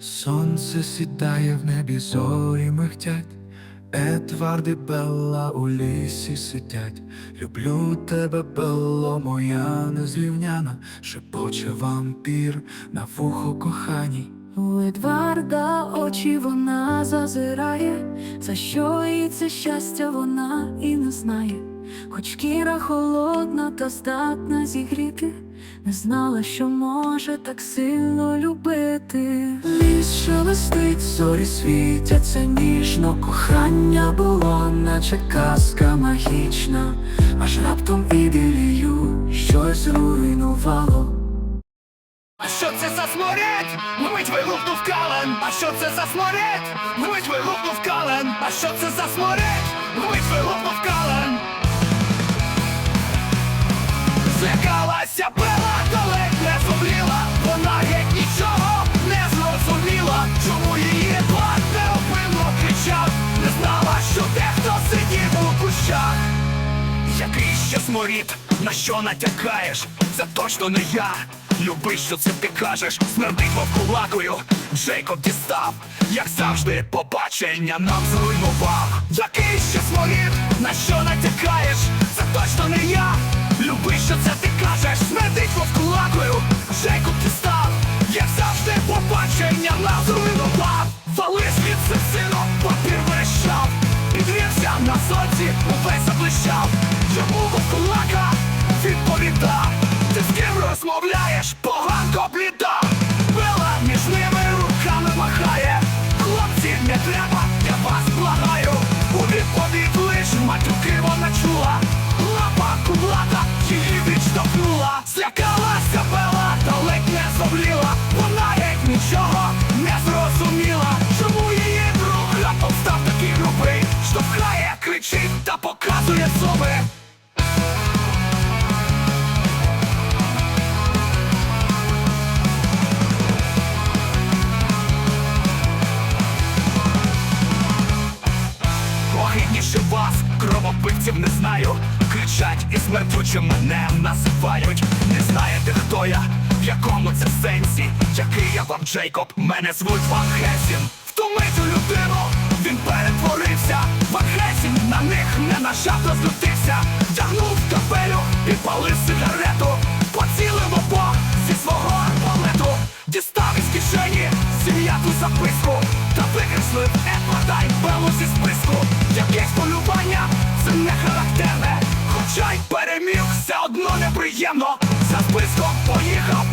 Сонце сідає в небі, зорі михтять, Едвард і Белла у лісі сидять. Люблю тебе, Белло, моя незрівняна, шепоче вампір на вухо коханій. У Едварда очі вона зазирає, за що їй це щастя вона і не знає, хоч шкіра холодна та здатна зігріти, не знала, що може так сильно любити. Ліс шелестить, зорі світяться ніжно, кохання було, наче казка магічна, аж раптом ідилію щось зруйнувало. А що це за сморід? Вмить вигукнув кален. А що це за сморід? Вмить вигукнув кален. А що це за сморід? Вмить вигукнув кален. Який ще сморід, на що натякаєш? Це точно не я. Люби, що це ти кажеш, смердить вовкулакою. Джейкоб дістав, як завжди, побачення нам зруйнував. Який ще сморід, на що натякаєш? Це точно не я. Люби, що це ти кажеш, смердить вовкулакою. Джейкоб дістав, як завжди, побачення нам зруйнував. Вали звідси, сино, папір верещав. Підвівся на сонці, увесь заблищав Йому вовкулака відповідав Ти з ким розмовляєш, поганко бліда. Бела між ними руками махає. Хлопці, не треба, я вас благаю. У відповідь лиш матюки вона чула. Лапа кулата її відштовхнула. Злякалася Бела, та ледь не зовліла. Вона геть нічого не зрозуміла. Чому її друг раптом такий грубий? Штовхає, кричить та показує зуби кровопивців не знаю. Кричать і смертючим мене називають. Не знаєте хто я, в якому це сенсі. Який я вам Джейкоб, мене звуть Ван Хесін Втомити людину, він перетворився. Ван Хесін на них не на жарт розлютився. Тягнув капелю і палив сигарету. Поцілив обох зі свого арбалету. Дістав із кишені сім'яту записку Та викреслив Хоча й переміг, все одно неприємно. За списком поїхав,